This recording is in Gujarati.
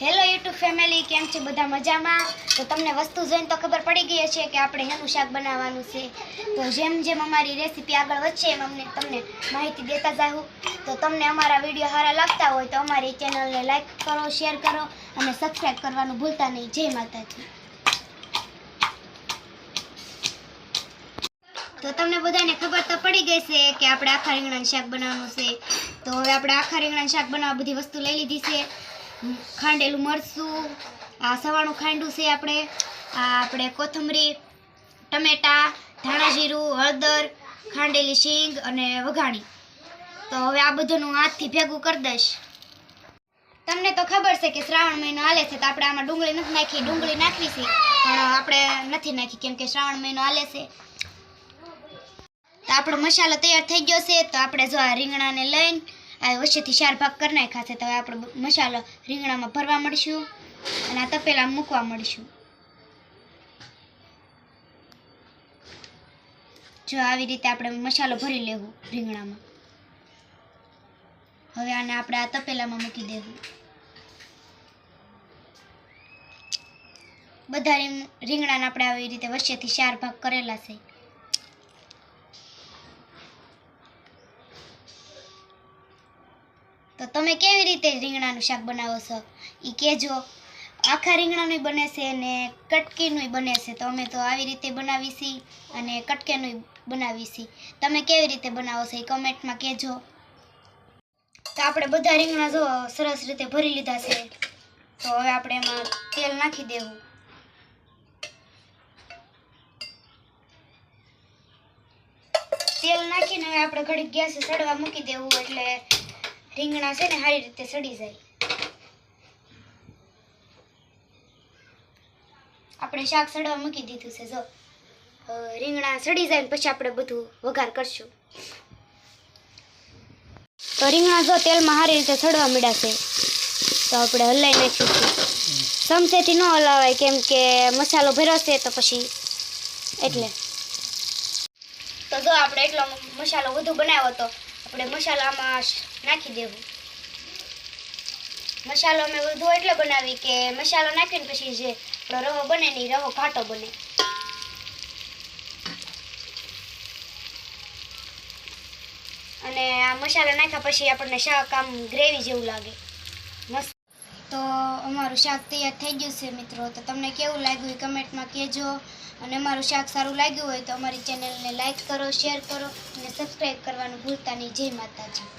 હેલો યુટ્યુબ ફેમિલી કેમ છે? બધા મજામાં? તો તમને વસ્તુ જોઈને તો ખબર પડી ગઈ હશે કે આપણે હેનું શાક બનાવવાનું છે. તો જેમ જેમ અમારી રેસીપી આગળ વધશે એમ અમને તમને માહિતી દેતા જાઉં તો તમને અમારા વીડિયો સારા લાગતા હોય તો અમારી ચેનલને લાઈક કરો શેર કરો અને સબસ્ક્રાઈબ કરવાનું ભૂલતા નહીં. જય માતાજી. તો તમને બધાને ખબર તો પડી ગઈ છે કે આપણે આખા રીંગણાનું શાક બનાવવાનું છે. તો હવે આપણે આખા રીંગણાનું શાક બનાવવા બધી વસ્તુ લઈ લીધી છે. ખાંડેલું મરચું, આ સવાણું ખાંડું છે આપણે. આ આપણે કોથમરી, ટમેટા, ધાણા જીરું, હળદર, ખાંડેલી શીંગ અને વઘાણી. તો હવે આ બધુંનું હાથથી ભેગું કરી દઈશ. તમને તો ખબર છે કે શ્રાવણ મહિનો હાલે છે, તો આપણે આમાં ડુંગળી નથી નાખી, ડુંગળી નાખવી છે. પણ આપણે નથી નાખી, કેમ કે શ્રાવણ મહિનો હાલે છે. તો આપણો મસાલો તૈયાર થઈ ગયો છે, તો આપણે જો આ રીંગણાને લઈને આ વચ્ચેથી ચાર ભાગ કરી નાખ્યા તો હવે આપણે મસાલો રીંગણામાં ભરવા મળીશું અને આ તપેલામાં મૂકવા મળીશું. જો આવી રીતે આપણે મસાલો ભરી લેવું રીંગણામાં. હવે આને આપણે આ તપેલામાં મૂકી દેવું. બધા રીંગણાને આપણે આવી રીતે વચ્ચેથી ચાર ભાગ કરેલા છે. તો તમે કેવી રીતે રીંગણાનું શાક બનાવો છો? એ કહેજો આખા રીંગણાનું બને છે અને કટકીનું બને છે. તો અમે તો આવી રીતે બનાવી છીએ અને કટકેનું બનાવી છીએ તમે કેવી રીતે બનાવો છો એ કમેન્ટમાં કહેજો તો આપણે બધા રીંગણા જો સરસ રીતે ભરી લીધા છે. તો હવે આપણે એમાં તેલ નાખી દેવું. તેલ નાખીને હવે આપણે ઘડીક ગેસ સડવા મૂકી દેવું એટલે રીંગણા છે ને સારી રીતે સડી જાય. આપણે શાક સડવા મૂકી દીધું છે, જો. રીંગણા સડી જાય ને પછી આપણે બધું વઘાર કરશું. તો રીંગણા જો તેલમાં સારી રીતે સડવા મીડાશે તો આપણે હલાઈ નાખીશું. સમસેથી ન હલાવાય, કેમ કે મસાલો ભરાશે તો પછી એટલે. તો જો આપણે એટલો મસાલો વધુ બનાવ્યો તો આપણે મસાલામાં નાખી દેવું. મસાલો અમે વધુ એટલે બનાવી કે મસાલો નાખીને પછી જે આપણો રવો બને ને રવો ઘાટો બને. અને આ મસાલો નાખ્યા પછી આપણને શાક, આમ ગ્રેવી જેવું લાગે. મસ્ત તો અમારું શાક તૈયાર થઈ ગયું છે મિત્રો. તો તમને કેવું લાગ્યું એ કમેન્ટમાં કહેજો. અને અમારું શાક સારું લાગ્યું હોય તો અમારી ચેનલને લાઇક કરો, શેર કરો અને સબસ્ક્રાઈબ કરવાનું ભૂલતા નહીં. જય માતાજી.